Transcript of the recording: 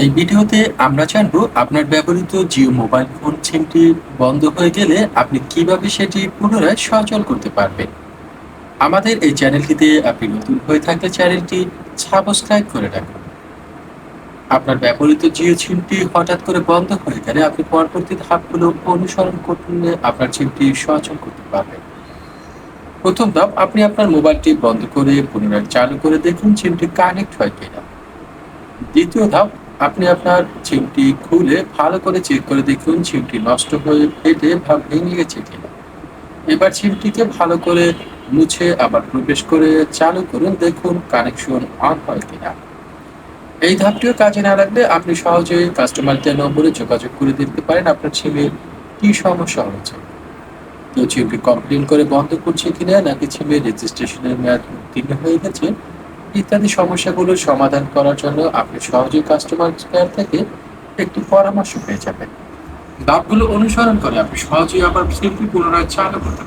এই ভিডিওতে আমরা জানব আপনার ব্যবহৃত জিও মোবাইল ফোন সিমটি বন্ধ হয়ে গেলে আপনি কীভাবে সেটি পুনরায় সচল করতে পারবেন। আমাদের এই চ্যানেলটিতে আপনি নতুন হয়ে থাকলে চ্যানেলটি সাবস্ক্রাইব করে রাখুন। আপনার ব্যবহৃত জিও সিমটি হঠাৎ করে বন্ধ হয়ে গেলে আপনি পরবর্তী ধাপগুলো অনুসরণ করলে আপনার সিমটি সচল করতে পারবেন। প্রথম ধাপ, আপনি আপনার মোবাইলটি বন্ধ করে পুনরায় চালু করে দেখুন সিমটি কানেক্ট হয় কিনা। দ্বিতীয় ধাপ আপনি আপনার সিমটি খুলে ভালো করে চেক করে দেখুন সিমটি নষ্ট হয়ে ফেটে ভাব ভেঙে গেছে কিনা। এবার সিমটিকে ভালো করে মুছে আবার প্রবেশ করে চালু করুন, দেখুন কানেকশন অন হয় কিনা। এই ধাপটিও কাজে না লাগলে আপনি সহজেই কাস্টমার কেয়ার নম্বরে যোগাযোগ করে দেখতে পারেন, আপনার সিমে কি সমস্যা হয়েছে। কেউ সিমটি কমপ্লেন করে বন্ধ করছে কিনা, নাকি সিমের রেজিস্ট্রেশনের মেয়াদ উত্তীর্ণ হয়ে গেছে? ইত্যাদি সমস্যাগুলো সমাধান করার জন্য আপনি সহজেই কাস্টমার কেয়ার থেকে একটু পরামর্শ পেয়ে যাবেন ধাপগুলো অনুসরণ করে আপনি সহজেই আবার সেফটি পুনরায় চালু করতে।